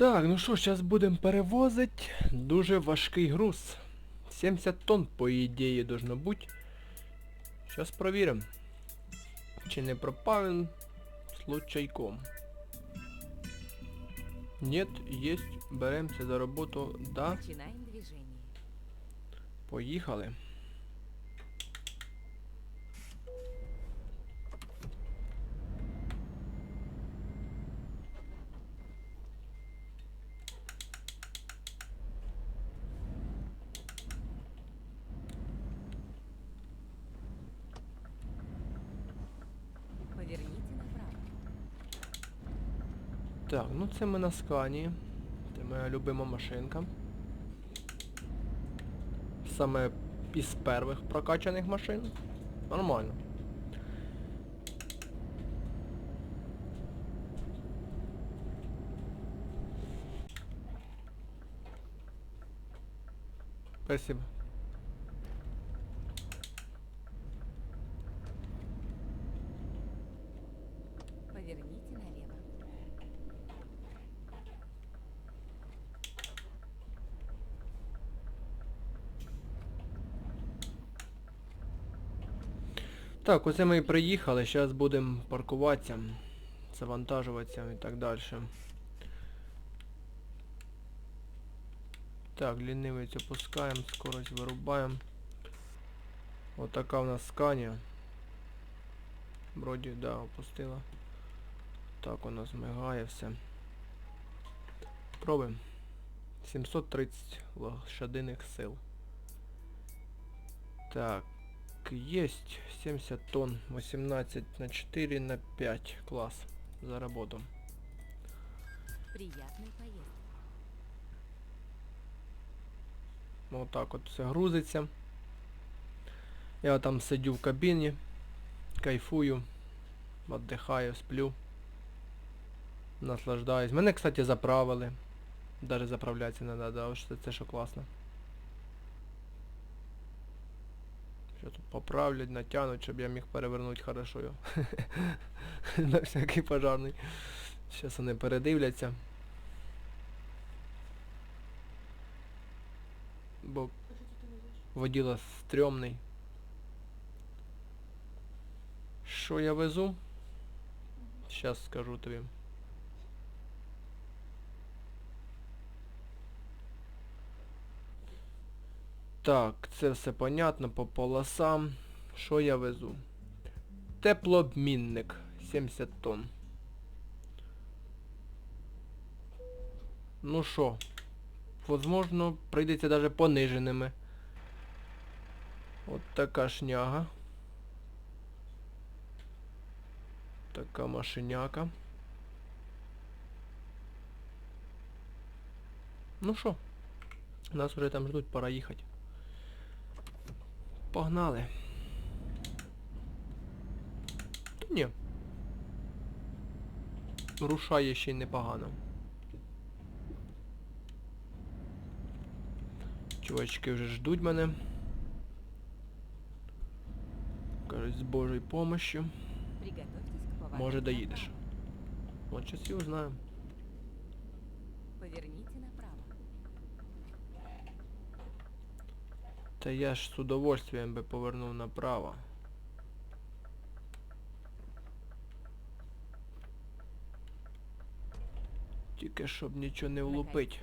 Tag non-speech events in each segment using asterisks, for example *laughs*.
Так, ну що, зараз будемо перевозити дуже важкий груз. 70 тонн, по ідеї, должно бути. Зараз провіримо. Чи не пропав він случайком. Нет, есть. Беремося за роботу. Да, поїхали. Поверните направо. Так, ну це ми на скані. Це моя любима машинка. Саме із перших прокачаних машин. Нормально. Спасибо. Поверните налево. Так, оце ми і приїхали, зараз будемо паркуватися, завантажуватися і так далі. Так, лінивець опускаємо, скорость вирубаємо. Отака в нас сканія. Вроді, да, опустила. Так у нас мигає все. Пробуємо. 730 лошадиних сил. Так, есть 70 тонн, 18 на 4 на 5. Класс. За работу. Приятной поездки. Вот так от все грузиться. Я там сидю в кабіні, кайфую, віддихаю, сплю. Наслаждаюсь. Мене, кстати, заправили. Даже заправлятися не треба, це, це що класно. Що тут поправлять, натягнуть, щоб я міг перевернути хорошо його. *laughs* На всякий пожарний. Зараз вони передивляться. Бо воділа стрьомний. Що я везу? Щас скажу тобі. Так, це все понятно по полосам. Що я везу? Теплообмінник 70 тонн. Ну що, возможно, прийдеться даже пониженими. От така шняга. Така машиняка. Ну що, нас вже там ждуть, пора їхати. Погнали. Та ні. Рушає ще й непогано. Чувачки вже ждуть мене. Кажуть, з Божою помощью. Може доїдеш. От щас і узнаємо. Поверните направо. Та я ж з удовольствием би повернув направо. Тільки щоб нічого не влупить.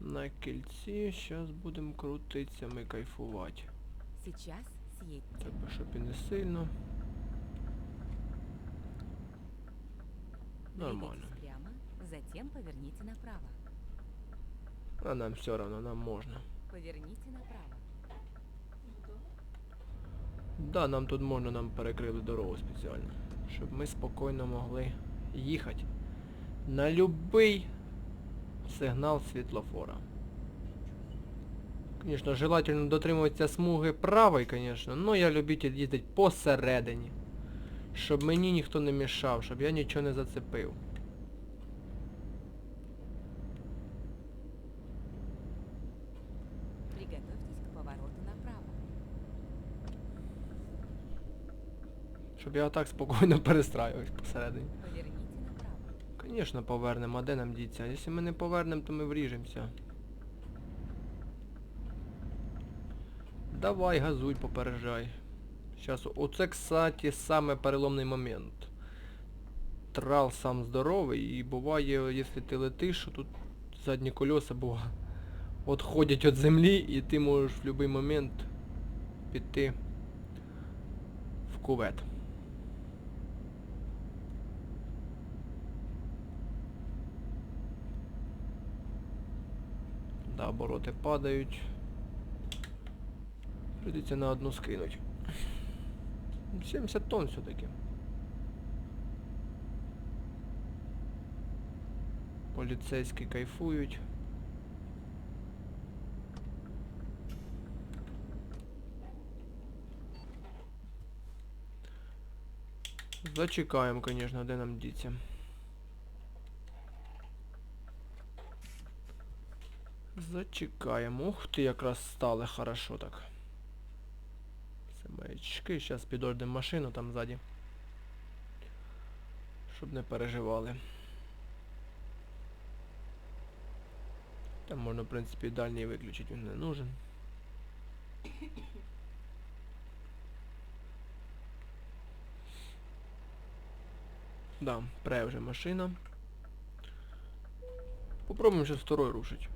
На кільці зараз будемо крутитися, ми кайфувати. Треба, щоб і не сильно. Нормально. Прямо, затем поверните направо. А нам все одно, нам можна. Поверните направо. Да, нам тут можна, нам перекрили дорогу спеціально. Щоб ми спокійно могли їхати. На любий сигнал світлофора. Звісно, желательно дотримуватися смуги правої, звісно, но я любитель їздити посередині. Щоб мені ніхто не мішав, щоб я нічого не зацепив. Приготовься повороту направо. Щоб я отак спокійно *laughs* перестраювався посередині. Звісно, повернемо, а де нам діться? Якщо ми не повернемо, то ми вріжемося. Давай, газуй, попереджай. Щас, оце, кстати, саме переломний момент. Трал сам здоровий і буває, якщо ти летиш, тут задні колеса бува. Отходять від землі і ти можеш в будь-який момент піти в кувет. Да, обороти падають. Придеться на одну скинуть. 70 тонн все-таки. Поліцейські кайфують. Зачекаємо, конечно, де нам діться. Зачекаємо. Ух ти, якраз стали хорошо так. Маячки. Зараз підождемо машину там ззаді. Щоб не переживали. Там можна, в принципі, дальній виключити, він не нужен. Да, пре вже машина. Попробуем сейчас второй рушить.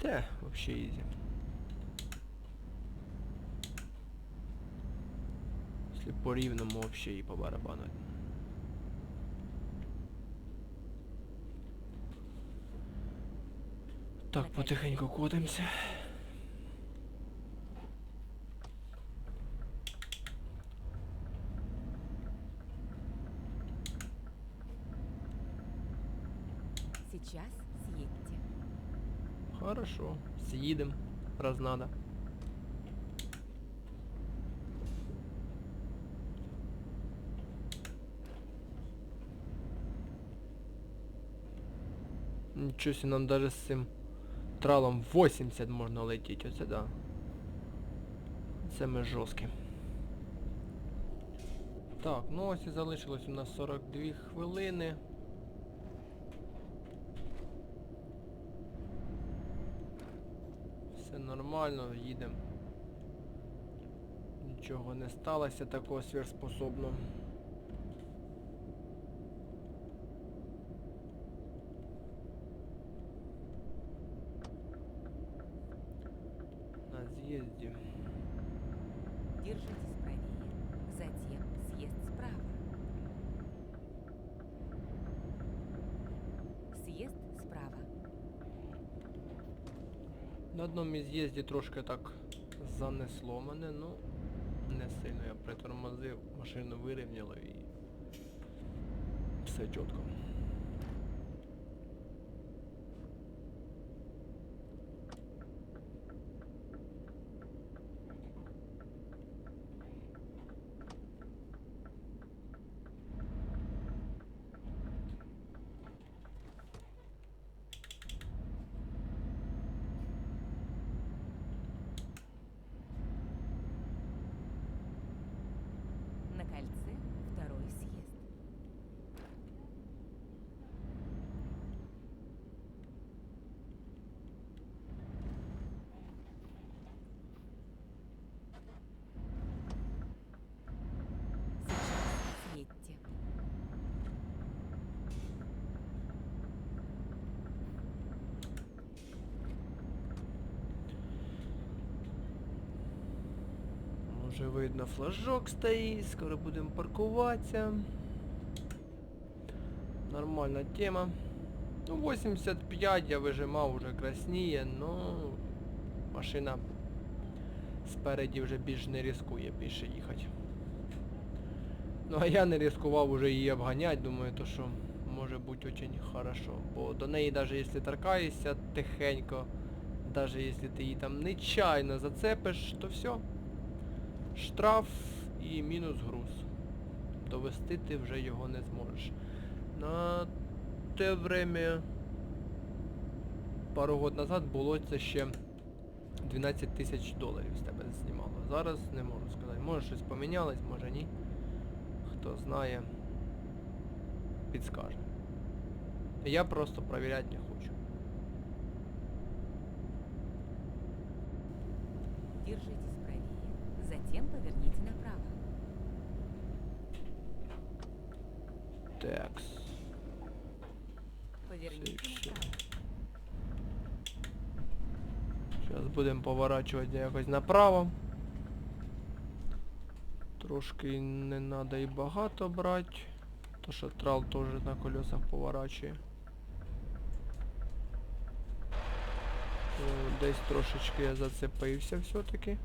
Те, вообще изи. Если по рівному вообще і по барабану. Так, потихеньку котимся. Сейчас съедьте. Хорошо. Съїдем, раз надо. Себе, нам даже з цим тралом 80 можна летіти, оце да. Це ми жорсткі. Так, ну ось і залишилось у нас 42 хвилини. Все нормально, їдемо. Нічого не сталося такого сверхспособного. На одному з'їзді трошки так занесло мене, ну не сильно я притормозив, машину вирівняло і все чітко. На кольце второй съезд. Сейчас съедьте. Уже видно флажок стоїть, скоро будемо паркуватися. Нормальна тема. Ну 85 я вижимав, уже красніє, но машина спереді вже більш не ризикує більше їхати. Ну а я не ризикував уже її обганяти, думаю, то що може бути очень хорошо. Бо до неї навіть якщо торкаєшся тихенько, навіть якщо ти її там нечайно зацепиш, то все. Штраф і мінус груз. Довести ти вже його не зможеш. На те время пару год назад було це ще 12 тисяч доларів з тебе знімало. Зараз не можу сказати. Може щось помінялось, може ні. хто знає, підскаже. Я просто провіряти не хочу. Держитесь правее. Затем поверните направо. Направо. Зараз будемо поворачувати якось направо. Трошки не треба і багато брати. То що трал теж на колесах поворачує. Десь трошечки я зацепився все-таки.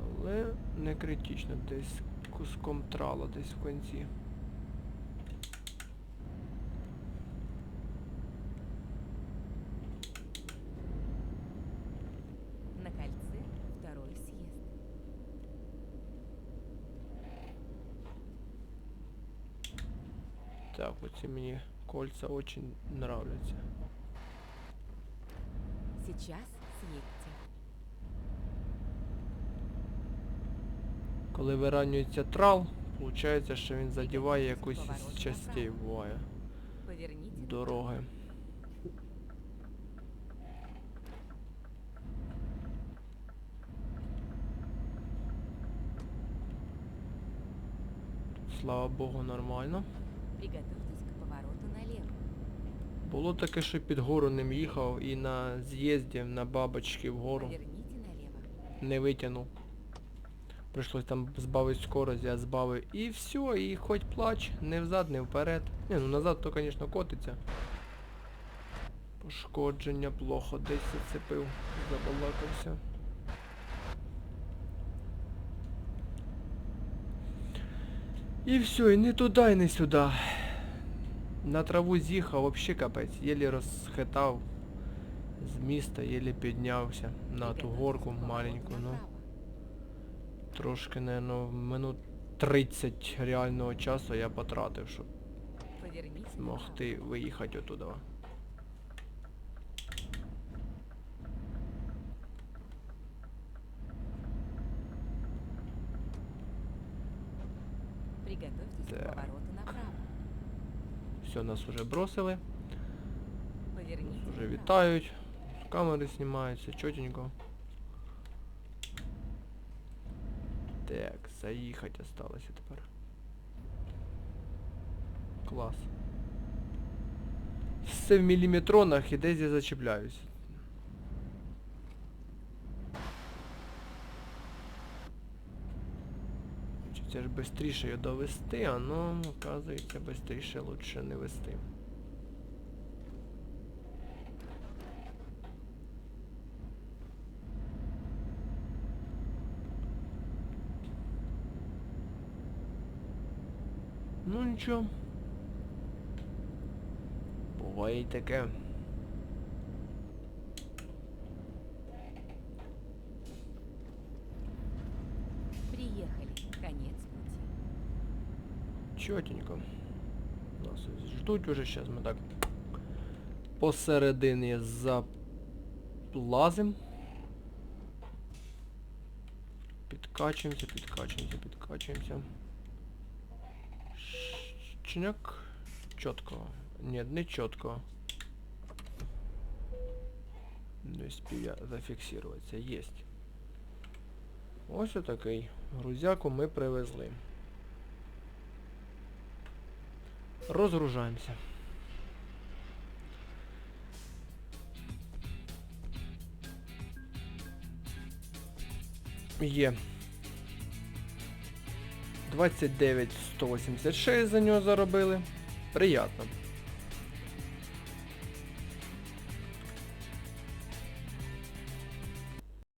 Але не критично, десь куском трала десь в кінці. На кольце второй съезд. Так, оці мені кольця очень нравляться. Сейчас съедьте. Коли виранюється трал, виходить, що він задіває якусь із частей буває дороги. Слава Богу, нормально. Приготовьтесь к повороту налево. Було таке, що під гору ним їхав і на з'їзді на бабочки вгору Поверните налево. не витягнув. Прийшлось там збавити скорость, я збавив. І все, і хоч плач, не взад, не вперед. Не, ну назад то, звісно, котиться. Пошкодження плохо десь зацепив, забалакався. І все, і не туди, і не сюди. На траву з'їхав, вообще капець, єлі розхитав з міста, єлі піднявся на ту горку маленьку, ну. Трошки, наверное, минут 30 реального часу я потратив, щоб змогти виїхати оттуда. нас вже бросили, Поверните нас вже направо. вітають, камери знімаються, чотенько. Так, заїхати осталося тепер. Клас. Все в міліметронах і десь я зачіпляюсь. Це ж швидше її довести, а ну, оказується, швидше лучше не вести. Ну нічого. Буває таке. Чотенько. Нас ждуть уже зараз ми так посередині заплазим. Підкачуємося, підкачуємося, підкачуємося. Чняк. Чітко. Ні, не чітко. Не спів я зафіксуватися. Єсть. Ось отакий. Грузяку ми привезли. Розгружаємося. Є. 29 186 за нього заробили. Приятно.